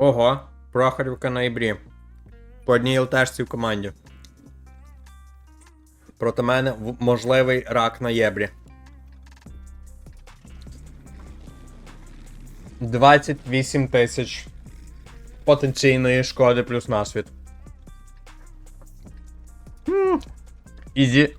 Ого, Прохорівка на ібрі. По одній ЛТшці в команді. Проти мене можливий рак на єбрі. 28 тисяч потенційної шкоди плюс насвіт. М, Ізі.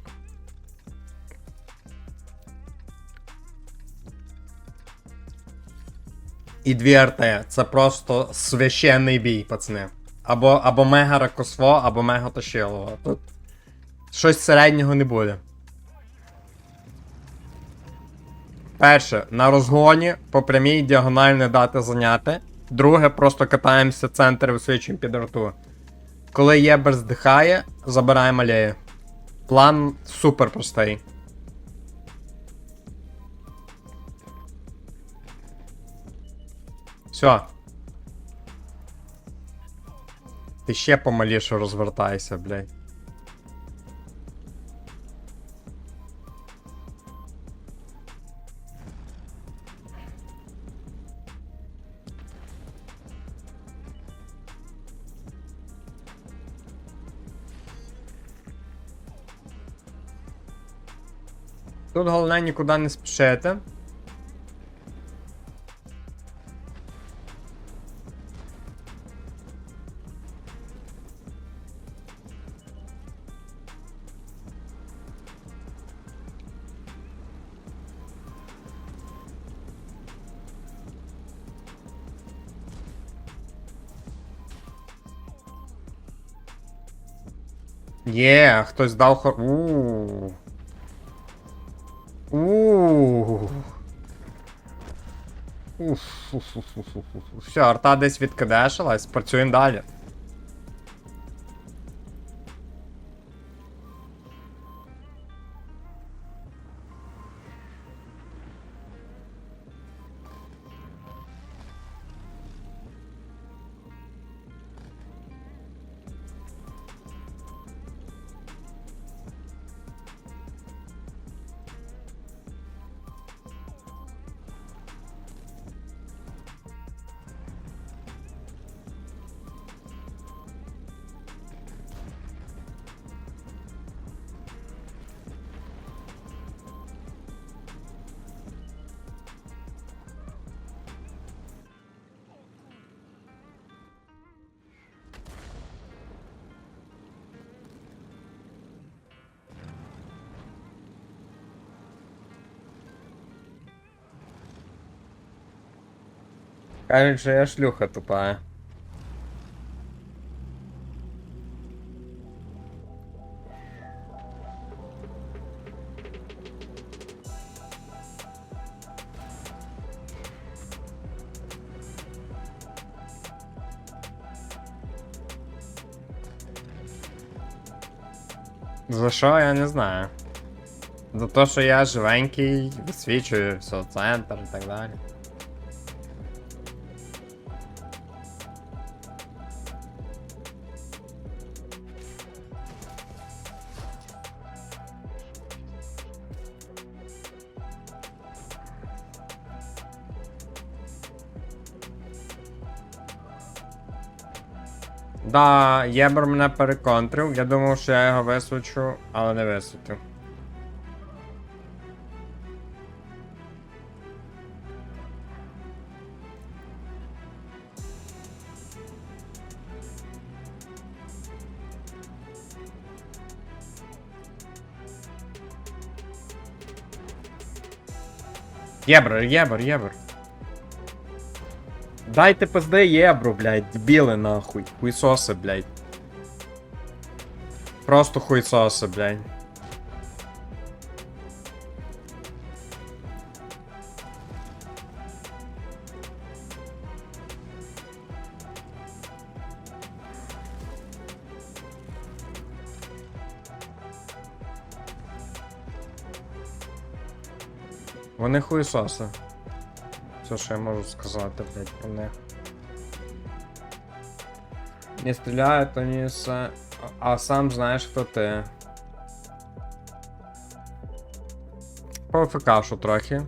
І дві РТ. Це просто священний бій, пацани. Або, або мега ракосво, або мега тошилово. Тут щось середнього не буде. Перше, на розгоні по прямій діагоналі не дати зайняти. Друге, просто катаємося центр висвічуємо під рту. Коли Єбер здихає, забираємо алею. План супер простий. Все. Ти ще помаліше розвертайся, блядь. Тут головне нікуди не спішити. Є, хтось дав хор. Ууу. Ууу. Уф, уф, уф, уф, уф. Все, арта десь відкидешилась, працюємо далі. Кажуть, що я шлюха тупая. За що, я не знаю. За те, що я живенький, висвічую все, центр і так далі. Да, Єбер мене переконтрив. Я думав, що я його висвічу, але не висвітив. Єбер, єбер, єбер. Дайте пизди єбру, блядь, дебіли нахуй. Хуйсоси, блядь. Просто хуйсоси, блядь. Вони хуйсоси. Все, що я можу сказати, блядь, про них. Не стріляють вони с... А, а сам знаєш, хто ти. По ФКшу трохи.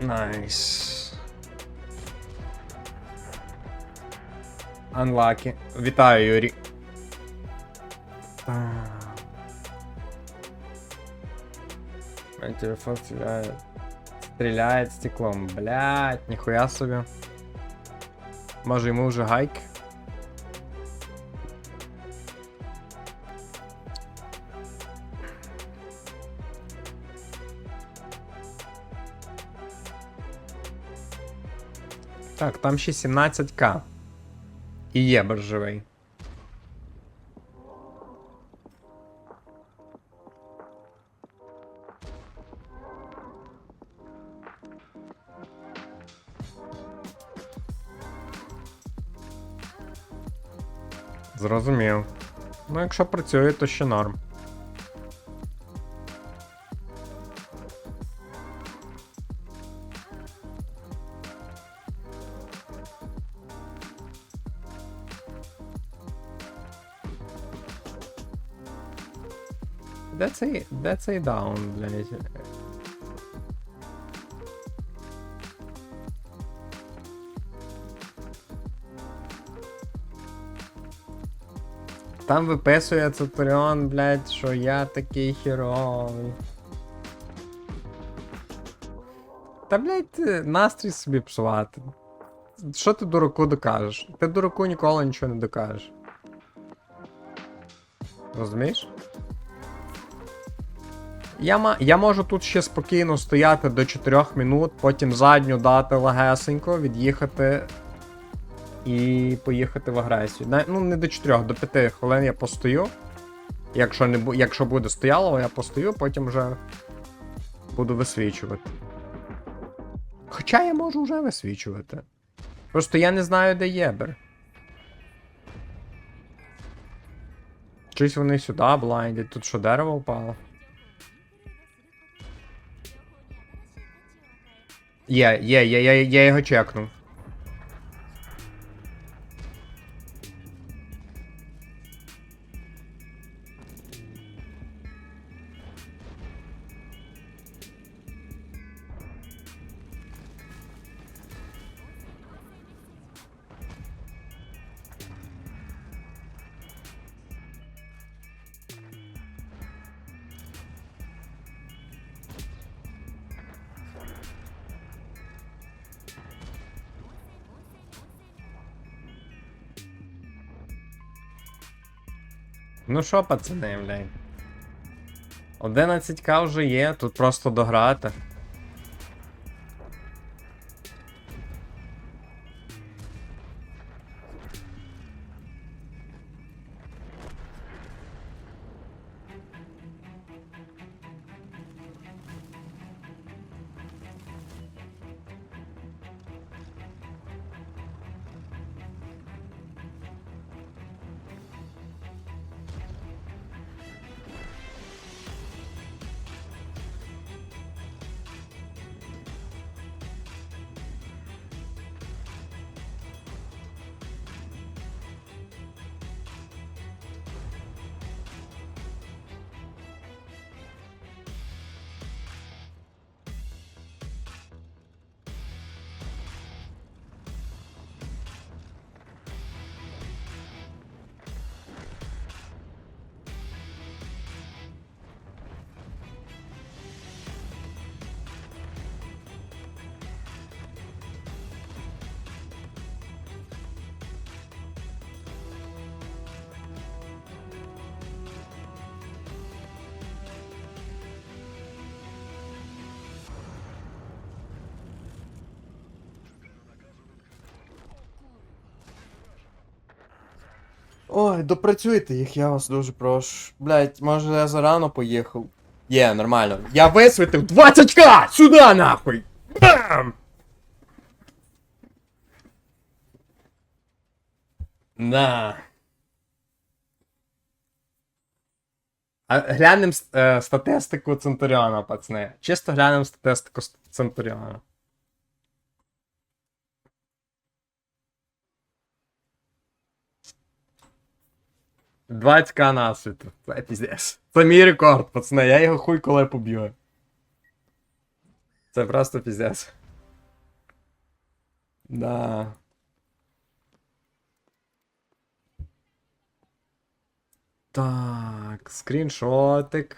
Найс. Unlucky. Вітаю, Юрій. Телефон стреляет. Стреляет стеклом. Блять, нихуя себе. Може йому вже гайк? Так, там ще 17к. І є боржовий. Зрозумів. Ну, якщо працює, то ще норм. Де цей, де цей даун, блядь? Там виписує Центуріон, блядь, що я такий херовий. Та, блядь, ти настрій собі псувати. Що ти дураку докажеш? Ти дураку ніколи нічого не докажеш. Розумієш? Я, я можу тут ще спокійно стояти до 4 минут, потім задню дати легесенько, від'їхати і поїхати в агресію. Ну, не до 4, до 5 хвилин я постою. Якщо, не. Якщо буде стояло, я постою, потім вже буду висвічувати. Хоча я можу вже висвічувати. Просто я не знаю, де Єбер. Чись вони сюди блайндять, тут що дерево впало. Є, є, є, я, я його чекнув. Ну що, пацани, блядь. 11к вже є, тут просто дограти. Допрацюйте їх, я вас дуже прошу. Блять, може я зарано поїхав. Є, нормально. Я висвітив 20к! Сюди нахуй! Бам! На. А глянем е, статистику Центуріона, пацани. Чисто глянем статистику Центуріона. 20к насвіту. Це піздець. Це мій рекорд, пацани, я його хуй коли поб'ю. Це просто піздець. Да. Так, скріншотик.